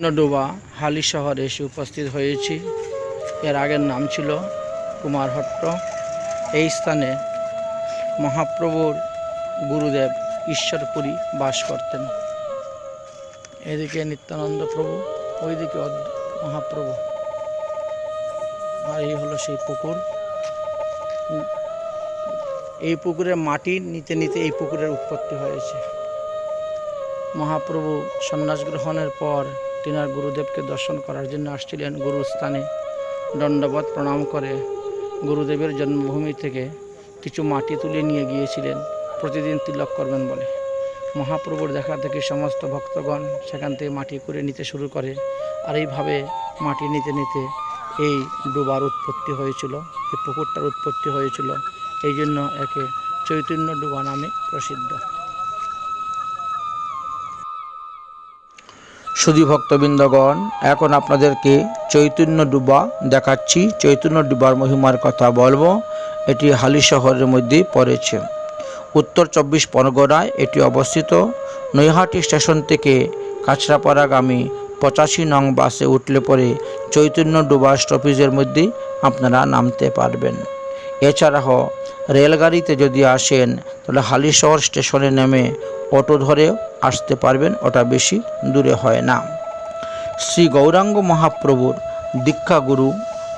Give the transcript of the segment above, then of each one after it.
নডুবা হালি শহরে এসে উপস্থিত হয়েছি। এর আগের নাম ছিল কুমারহট্ট এই স্থানে মহাপ্রভুর গুরুদেব ঈশ্বরপুরী বাস করতেন। এদিকে নিত্যানন্দ প্রভু, ওইদিকে মহাপ্রভু। আর এই হলো সেই পুকুর। এই পুকুরের মাটি নিতে নিতে এই পুকুরের উৎপত্তি হয়েছে। মহাপ্রভু সন্ন্যাস গ্রহণের পর তিনার গুরুদেবকে দর্শন করার জন্য আসছিলেন গুরুস্থানে। দণ্ডবত প্রণাম করে গুরুদেবের জন্মভূমি থেকে কিছু মাটি তুলে নিয়ে গিয়েছিলেন। প্রতিদিন তিলক করবেন বলে। মহাপ্রভুর দেখা থেকে সমস্ত ভক্তগণ সেখান থেকে মাটি করে নিতে শুরু করে। আর এইভাবে মাটি নিতে নিতে এই ডুবার উৎপত্তি হয়েছিল, এই পুকুরটার উৎপত্তি হয়েছিল। এই জন্য একে চৈতন্য ডুবা নামে প্রসিদ্ধ। সুধী ভক্তবৃন্দগণ, এখন আপনাদেরকে চৈতন্য ডুবা দেখাচ্ছি। চৈতন্য ডুবার মহিমার কথা বলব। এটি হালি শহরের মধ্যে পড়েছে। উত্তর চব্বিশ পরগনায় এটি অবস্থিত। নৈহাটি স্টেশন থেকে কাছড়াপাড়াগামী পঁচাশি নং বাসে উঠলে পরে চৈতন্য ডুবা স্টপেজের মধ্যে আপনারা নামতে পারবেন। এছাড়াও রেলগাড়িতে যদি আসেন, তাহলে হালিশহর স্টেশনে নেমে অটো ধরে আসতে পারবেন, ওটা বেশি দূরে হয় না। শ্রী গৌরাঙ্গ মহাপ্রভুর দীক্ষাগুরু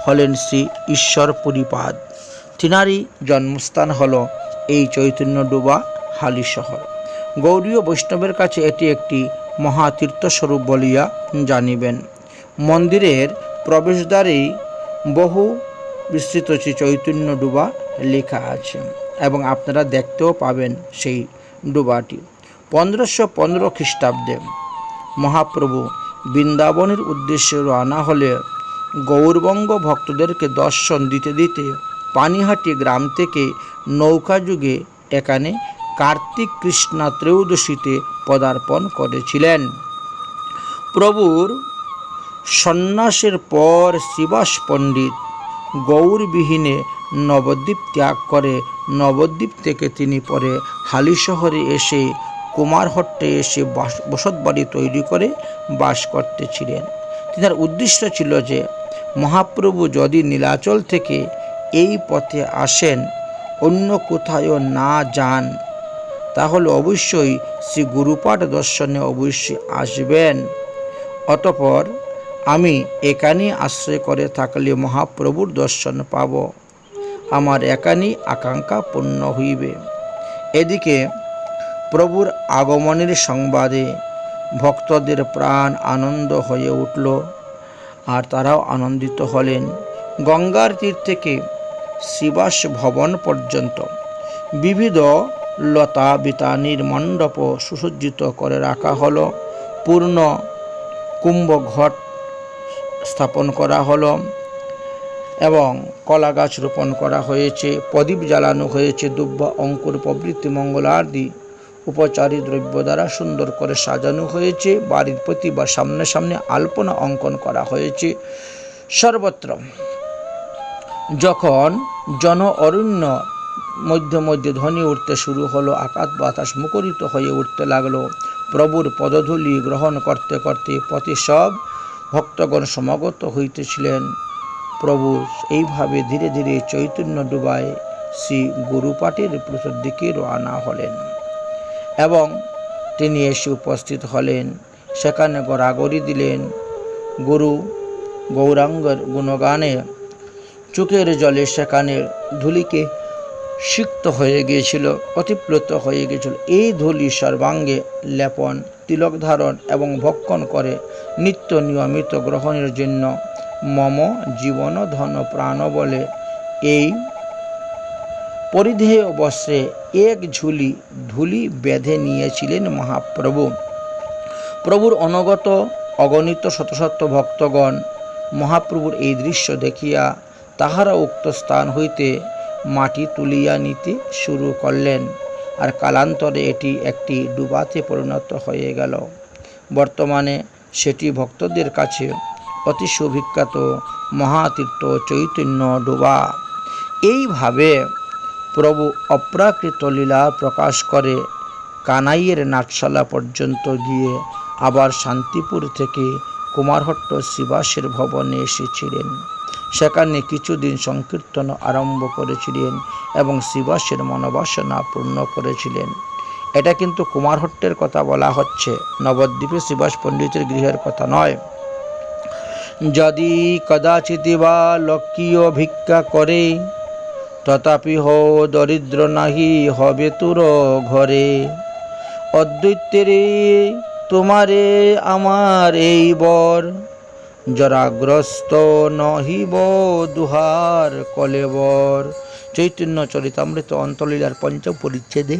হলেন শ্রী ঈশ্বর পুরীপাদ। তিনারই জন্মস্থান হল এই চৈতন্য ডুবা হালি শহর গৌরীয় বৈষ্ণবের কাছে এটি একটি মহাতীর্থস্বরূপ বলিয়া জানিবেন। মন্দিরের প্রবেশদ্বারেই বহু বিস্তৃত শ্রী চৈতন্য ডুবা লেখা আছে এবং আপনারা দেখতেও পাবেন সেই ডুবাটি। পনেরোশো পনেরো খ্রিস্টাব্দে মহাপ্রভু বৃন্দাবনের উদ্দেশ্যে রওনা হলে গৌরবঙ্গ ভক্তদেরকে দর্শন দিতে দিতে পানিহাটি গ্রাম থেকে নৌকা যুগে এখানে কার্তিক কৃষ্ণা ত্রয়োদশীতে পদার্পণ করেছিলেন। প্রভুর সন্ন্যাসের পর শিবাস পণ্ডিত গৌরবিহীনে নবদ্বীপ ত্যাগ করে। নবদ্বীপ থেকে তিনি পরে হালি শহরে এসে কুমারহট্টে এসে বাস, বসতবাড়ি তৈরি করে বাস করতেছিলেন তিনার উদ্দেশ্য ছিল যে, মহাপ্রভু যদি নীলাচল থেকে এই পথে আসেন, অন্য কোথাও না যান, তাহলে অবশ্যই শ্রী গুরুপাঠ দর্শনে অবশ্যই আসবেন। অতপর আমি একানি আশ্রয় করে থাকলে মহাপ্রভুর দর্শন পাব। আমার একানই আকাঙ্ক্ষা পূর্ণ হইবে। এদিকে প্রভুর আগমনের সংবাদে ভক্তদের প্রাণ আনন্দ হয়ে উঠল আর তারাও আনন্দিত হলেন। গঙ্গার তীর থেকে শিবাস ভবন পর্যন্ত বিবিধ লতা বিতানির মণ্ডপ সুসজ্জিত করে রাখা হলো। পূর্ণ কুম্ভ ঘট স্থাপন করা হলো এবং কলা গাছ রোপণ করা হয়েছে, প্রদীপ জ্বালানো হয়েছে, দুব্বা, অঙ্কুর প্রবৃত্তি মঙ্গলাদি উপচারী দ্রব্য দ্বারা সুন্দর করে সাজানো হয়েছে, বাড়ির প্রতি বা সামনে সামনে আলপনা অঙ্কন করা হয়েছে। সর্বত্র যখন জন অরণ্য মধ্যে মধ্যে ধ্বনি উঠতে শুরু হলো, আকাশ বাতাস মুখরিত হয়ে উঠতে লাগল, প্রভুর পদধূলি গ্রহণ করতে করতে পথে সব ভক্তগণ সমাগত হইতেছিলেন। প্রভু এইভাবে ধীরে ধীরে চৈতন্য ডুবায় শ্রী গুরুপাটের পুরুষের দিকে রওনা হলেন এবং তিনি এসে উপস্থিত হলেন। সেখানে গড়াগড়ি দিলেন। গুরু গৌরাঙ্গের গুণগানে চোখের জলে সেখানে ধুলিকে সিক্ত হয়ে গিয়েছিল, অতিপ্লুত হয়ে গিয়েছিল। এই ধুলি সর্বাঙ্গে লেপন তিলক ধারণ এবং ভক্ষণ করে নিত্য নিয়মিত গ্রহণের জন্য মম জীবন ধন প্রাণ বলে। এই পরিধেয় বস্ত্রে এক ঝুলি ধুলি বেঁধে নিয়েছিলেন মহাপ্রভু। প্রভুর অনগত অগণিত শত শত ভক্তগণ মহাপ্রভুর এই দৃশ্য দেখিয়া তাহারা উক্ত স্থান হইতে মাটি তুলিয়া নিতে শুরু করলেন। আর কালান্তরে এটি একটি ডুবাতে পরিণত হয়ে গেল। বর্তমানে সেটি ভক্তদের কাছে অতি সুবিখ্যাত মহাতীর্থ চৈতন্য ডুবা। এইভাবে প্রভু অপ্রাকৃত লীলা প্রকাশ করে কানাইয়ের নাটশালা পর্যন্ত গিয়ে আবার শান্তিপুর থেকে কুমারহট্ট শিবাসের ভবনে এসেছিলেন। সেখানে কিছুদিন সংকীর্তন আরম্ভ করেছিলেন এবং শিবাসের মনোবাসনা পূর্ণ করেছিলেন। এটা কিন্তু কুমারহট্টের কথা বলা হচ্ছে, নবদ্বীপে শিবাস পণ্ডিতের গৃহের কথা নয়। যদি কদাচিৎ বা লক্ষ্মীয় ভিক্ষা করে, তথাপি হ দরিদ্র নাহি হবে তুর ঘরে। অদ্বৈতের তোমারে আমার এই বর জরাগ্রস্ত নহিব দুহার কলেবর। চৈতন্য চরিতামৃত অন্তলীলার পঞ্চম পরিচ্ছেদে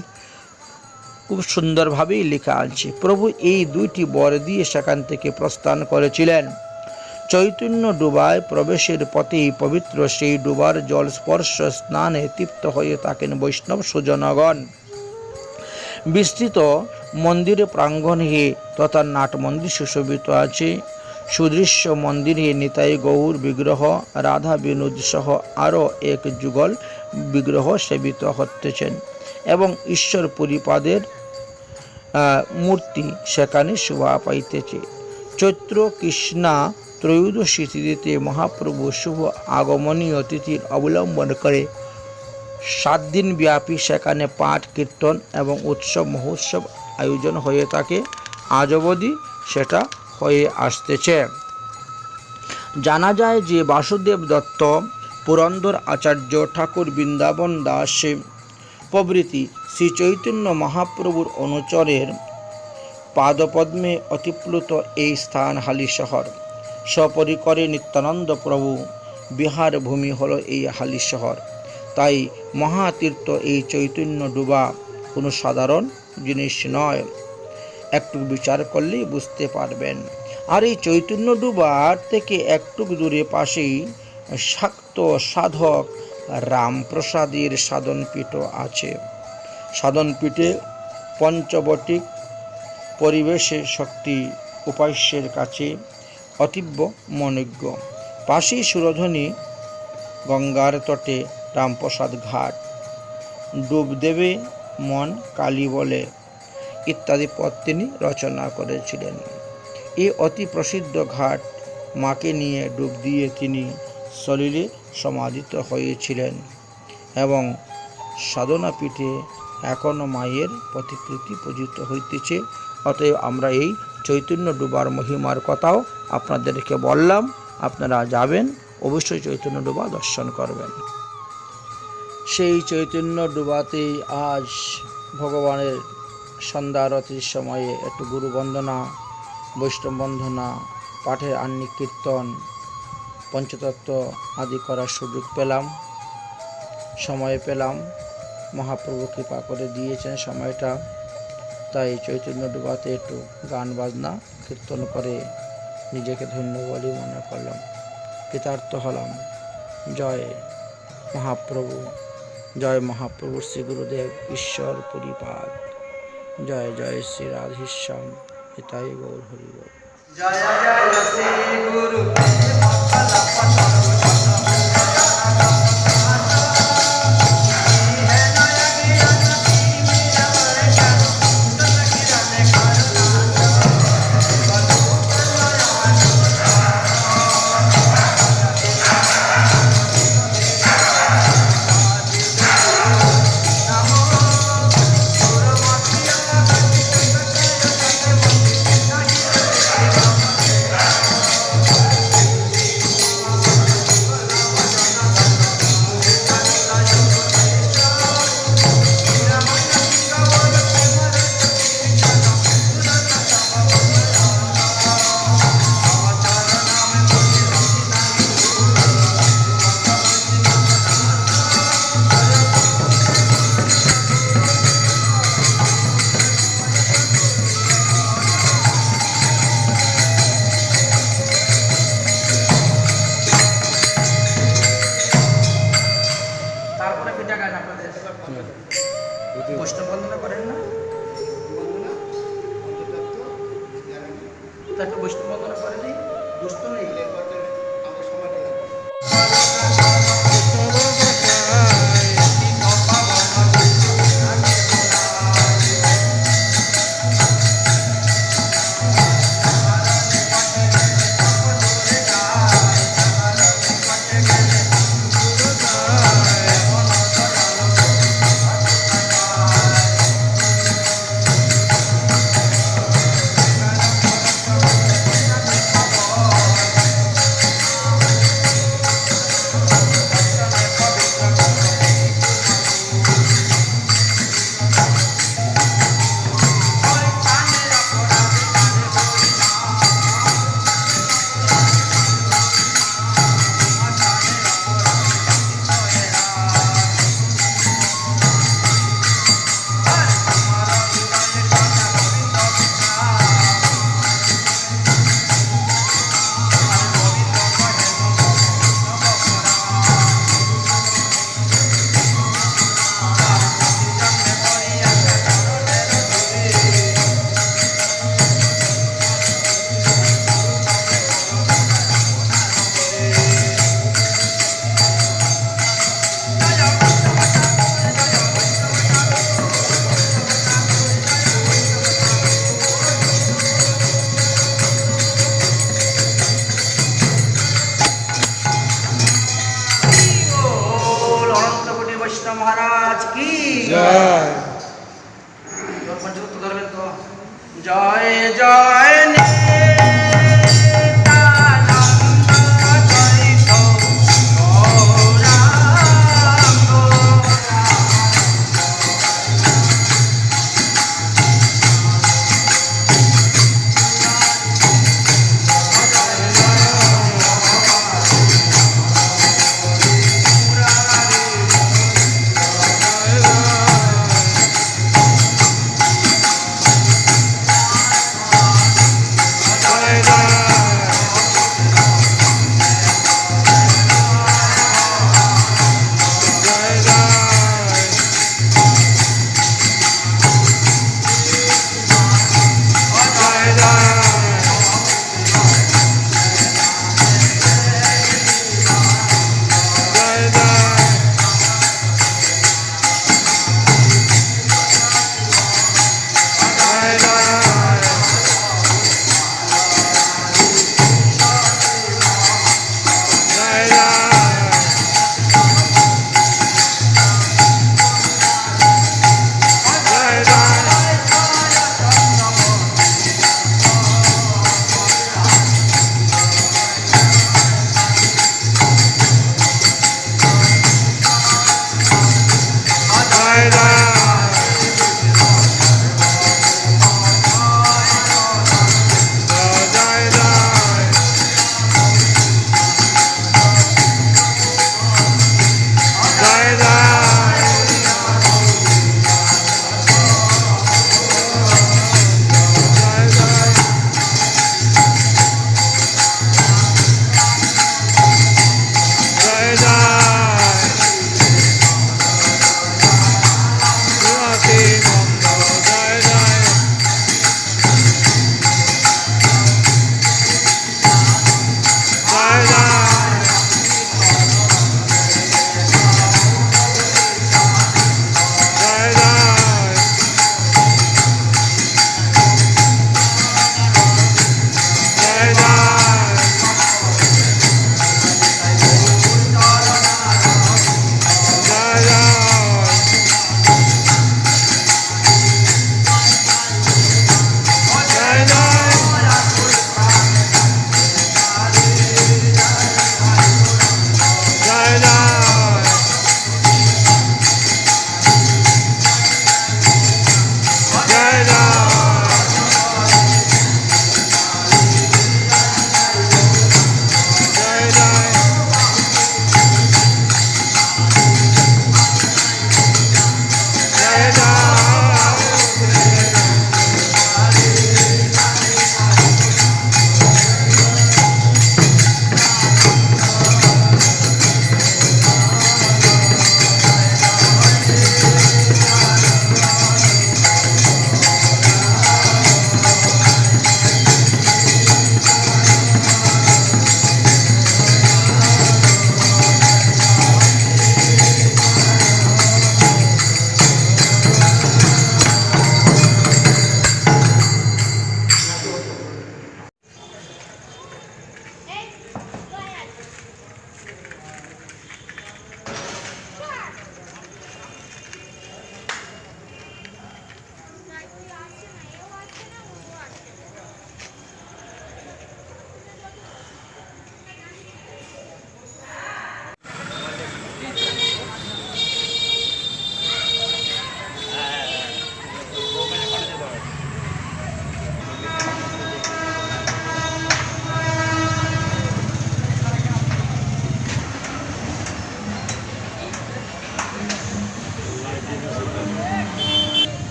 খুব সুন্দরভাবেই লেখা আছে, প্রভু এই দুইটি বর দিয়ে সেখান থেকে প্রস্থান করেছিলেন। চৈতন্য ডুবায় প্রবেশের পথেই পবিত্র সেই ডুবার জল স্পর্শ স্নানে তৃপ্ত হয়ে থাকেন বৈষ্ণব সুজনগণ। বিস্তৃত মন্দিরে প্রাঙ্গণ প্রাঙ্গণে তথা নাট মন্দির সুশোভিত আছে। সুদৃশ্য মন্দিরে নিতাই গৌর বিগ্রহ, রাধা বিনোদ সহ আরও এক যুগল বিগ্রহ সেবিত হতেছেন এবং ঈশ্বর পরিপাদের মূর্তি সেখানে শোভা পাইতেছে। চৈত্র কৃষ্ণা ত্রয়োদশী তিথিতে মহাপ্রভু শুভ আগমনীয় তিথির অবলম্বন করে সাত দিন ব্যাপী সেখানে পাঠ, কীর্তন এবং উৎসব, মহোৎসব আয়োজন হয়ে থাকে। আজ অবধি সেটা হয়ে আসতেছে। জানা যায় যে বাসুদেব দত্ত, পুরন্দর আচার্য ঠাকুর বৃন্দাবন দাস, প্রভৃতি শ্রী চৈতন্য মহাপ্রভুর অনুচরের পাদপদ্মে অতিপ্লুত এই স্থান হালি শহর। সপরিকরে নিত্যানন্দ প্রভু বিহার ভূমি হলো এই হালি শহর। তাই মহাতীর্থ এই চৈতন্য ডুবা কোনো সাধারণ জিনিস নয়। একটু বিচার করলেই বুঝতে পারবেন। আর এই চৈতন্য ডুবার থেকে একটু দূরে পাশেই শাক্ত সাধক রামপ্রসাদের সাধনপীঠ আছে। সাধনপীঠে পঞ্চবটিক পরিবেশে শক্তি উপাস্যের কাছে অতীব্য মনজ্ঞ। পাশেই সুরধনী গঙ্গার তটে রামপ্রসাদ ঘাট। ডুব দেবে মন কালী বলে ইত্যাদি পদ তিনি রচনা করেছিলেন। এই অতি প্রসিদ্ধ ঘাট মাকে নিয়ে ডুব দিয়ে তিনি সলিলে সমাধিত হয়েছিলেন এবং সাধনা পীঠে এখনও মায়ের প্রতিকৃতি পূজিত হইতেছে। অতএব আমরা এই চৈতন্য ডুবার মহিমার কথাও আপনাদেরকে বললাম। আপনারা যাবেন, অবশ্যই চৈতন্য ডুবা দর্শন করবেন। সেই চৈতন্য ডুবাতেই আজ ভগবানের সন্ধ্যা আরতির সময়ে একটু গুরু বন্দনা, বৈষ্ণব বন্দনা, পাঠের আন্নিক কীর্তন, পঞ্চতত্ত্ব আদি করার সুযোগ পেলাম, সময় পেলাম। মহাপ্রভু কৃপা করে দিয়েছেন সময়টা। তাই চৈতন্য ডুবাতে একটু গান বাজনা, কীর্তন করে নিজেকে ধন্য বলে মনে করলাম। কৃতার্থ হলাম। জয় মহাপ্রভু। জয় মহাপ্রভু, শ্রী গুরুদেব, ঈশ্বর পরিপাদ জয় জয় শ্রী রাধেশ্যাম এটাই গৌর হরি জয় জয় শ্রী বৈষ্ণব বন্দনা করেন না? তাকে বৈষ্ণব বন্দনা করেনি দুস্থ নেই